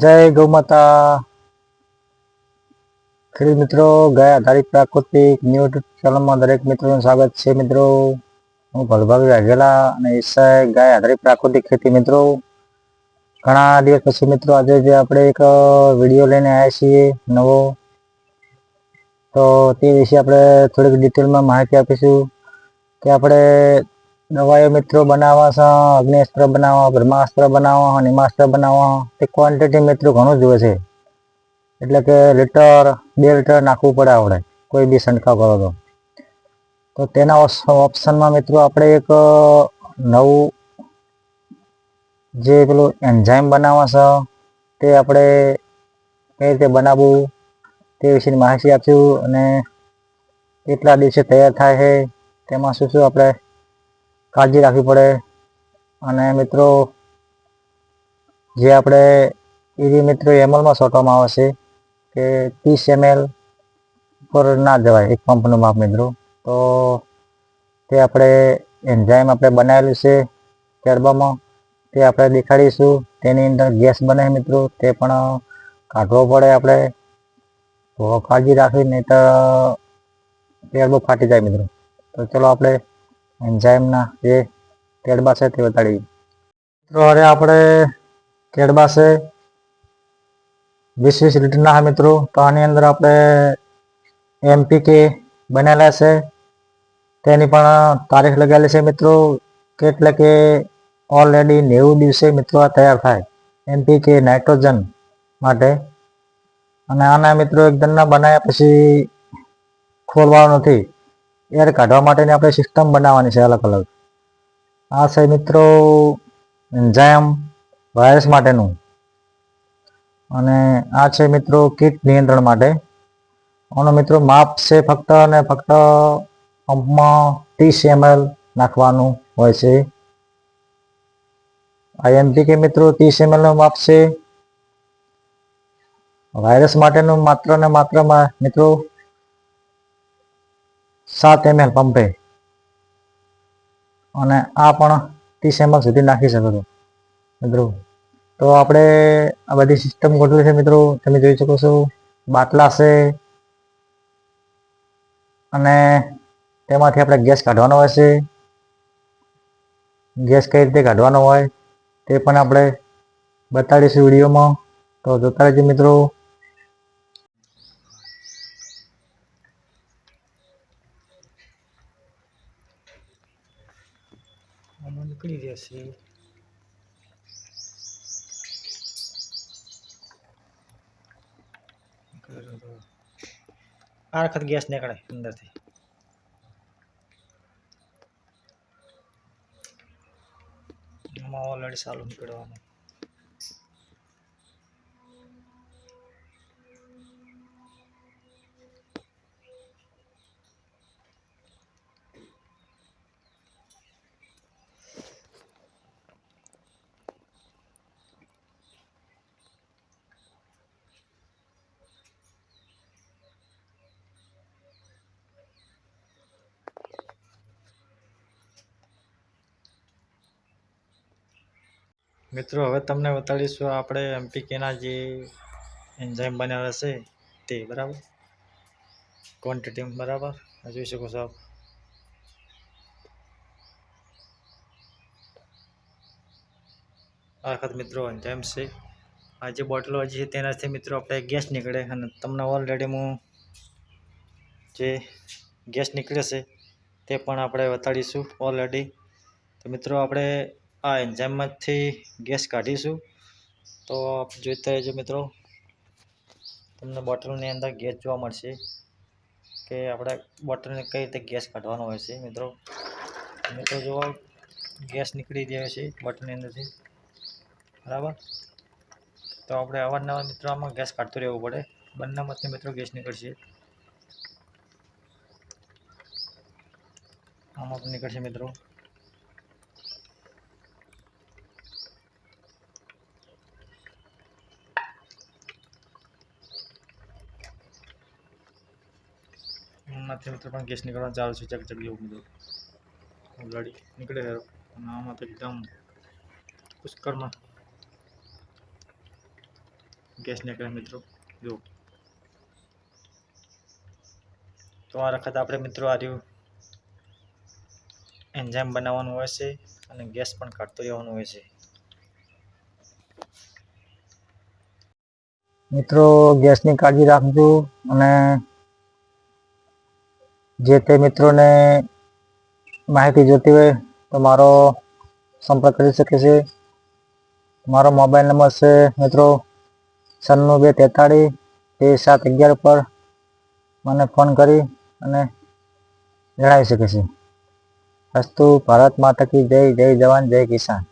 જય ગૌ માતા. ખેડૂત મિત્રો, ગયા આધારિત પ્રાકૃતિક ન્યૂ ચેનલમાં દરેક મિત્રોનું સ્વાગત છે મિત્રો. હું ભલભાવી વાઘેલા અને ઈસાય ગાય આધારિત પ્રાકૃતિક ખેતી મિત્રો. ઘણા દિવસ પછી મિત્રો આજે જે આપણે એક વીડિયો લઈને આવ્યા છીએ નવો, તો તે વિશે આપણે થોડીક ડિટેલમાં માહિતી આપીશું કે આપણે દવાઓ મિત્રો બનાવવા છે, અગ્નિસ્ત્ર બનાવવા બ્રહ્માસ્ત્ર બનાવવા નિમાસ્ત્ર બનાવવા તે ક્વોન્ટિટી મિત્રો ઘણું જોવે છે. એટલે કે લીટર બે લીટર નાખવું પડે આપણે, કોઈ બી છંટકાવ કરો તો. તો તેના ઓપ્શનમાં મિત્રો આપણે એક નવું જે પેલું એન્ઝાઇમ બનાવવા છે, તે આપણે કઈ રીતે બનાવવું, તે વિશેની માહિતી આપશું અને કેટલા દિવસે તૈયાર થાય છે, તેમાં શું શું આપણે કાળજી રાખવી પડે. અને મિત્રો, જે આપણે એવી મિત્રો એમએલમાં સોંટવામાં આવે છે કે ત્રીસ એમએલ પર ના જવાય એક પંપનું માપ મિત્રો. તો તે આપણે એન્ઝાઇમ આપણે બનાવેલું છે કેરબામાં તે આપણે દેખાડીશું. તેની અંદર ગેસ બને મિત્રો. તે પણ કાઢવો પડે આપણે. તો કાળજી રાખવી નહીં તો કેરબો ફાટી જાય મિત્રો. તો ચલો આપણે એન્ઝાઇમના એ કેડબા છે તે બતાડીએ મિત્રો, હવે આપણે કેડબા છે. વીસ વીસ લીટરના હા મિત્રો. તો આની અંદર આપણે એમપીકે બનેલા છે. તેની પણ તારીખ લગાવેલી છે મિત્રો. કે એટલે કે ઓલરેડી નેવું દિવસે મિત્રો આ તૈયાર થાય. એમપીકે નાઇટ્રોજન માટે. અને આના મિત્રો એકદમના બનાવ્યા પછી ખોલવાનું નથી. એર કાઢવા માટેની આપણે સિસ્ટમ બનાવવાની છે અલગ અલગ. આ છે મિત્રો એન્ઝાયમ વાયરસ માટેનું. અને આ છે મિત્રો કીટ નિયંત્રણ માટે. આનો મિત્રો માપ છે ફક્ત અને ફક્ત પંપમાં ત્રીસ એમએલ નાખવાનું હોય છે. આઈએમપી કે મિત્રો ત્રીસ એમએલનું માપ છે. વાયરસ માટેનું માત્ર ને માત્ર મિત્રો સાત એમએલ પંપે. અને આ પણ ત્રીસ એમએલ સુધી નાખી શકો છો. મિત્રો, તો આપણે આ બધી સિસ્ટમ ગોઠવી છે મિત્રો. તમે જોઈ શકો છો, બાટલા છે. અને તેમાંથી આપણે ગેસ કાઢવાનો હોય છે. ગેસ કઈ રીતે કાઢવાનો હોય તે પણ આપણે બતાડીશું વિડીયોમાં. તો જોતા રહેજો મિત્રો આમાં નીકળી જશે આ વખત ગેસ નીકળે અંદરથી આમાં ઓલરેડી ચાલુ નીકળવાનું મિત્રો, હવે તમને બતાડીશું આપણે એમપીકેના જે એન્ઝાઇમ બનેલા છે તે, બરાબર? ક્વોન્ટિટી બરાબર? જોઈ શકો છો આપ. વખત મિત્રો, એન્ઝાઇમ છે. આ જે બોટલો હજી છે તેનાથી મિત્રો આપણે ગેસ નીકળે અને તમને ઓલરેડી હું જે ગેસ નીકળે છે તે પણ આપણે બતાડીશું ઓલરેડી તો મિત્રો, આપણે આ એન્ઝાઇમમાંથી ગેસ કાઢીશું. તો આપ જોઈતા રહેજો મિત્રો, તમને બોટલની અંદર ગેસ જોવા મળશે કે આપણે બોટલને કઈ રીતે ગેસ કાઢવાનો હોય છે મિત્રો. મિત્રો જો ગેસ નીકળી જાય છે બોટલની અંદરથી. બરાબર? તો આપણે અવારનવાર મિત્રો આમાં ગેસ કાઢતું રહેવું પડે. બંનેમાંથી મિત્રો ગેસ નીકળશે. આમાં નીકળશે મિત્રો. આમાંથી મિત્રો પણ ગેસ નીકળવાનું ચાલુ છે ચક ચક જેવું બધું. ગાડી નીકળે છે. અને આમાં તો એકદમ પુષ્કળમાં ગેસ નીકળે મિત્રો. જો. તો આ વખત આપણે મિત્રો આ રહ્યું એન્ઝાઇમ બનાવવાનું હોય છે અને ગેસ પણ કાઢતો રહેવાનું હોય છે. મિત્રો ગેસની કાળજી રાખજો અને જે તે મિત્રોને માહિતી જોતી હોય, તો મારો સંપર્ક કરી શકે છે. મારો મોબાઈલ નંબર છે મિત્રો છન્નું બે તેતાળીસ બે સાત અગિયાર પર મને ફોન કરી અને જણાવી શકે છે. અસ્તુ ભારત માતા કી જય જય જવાન, જય કિસાન.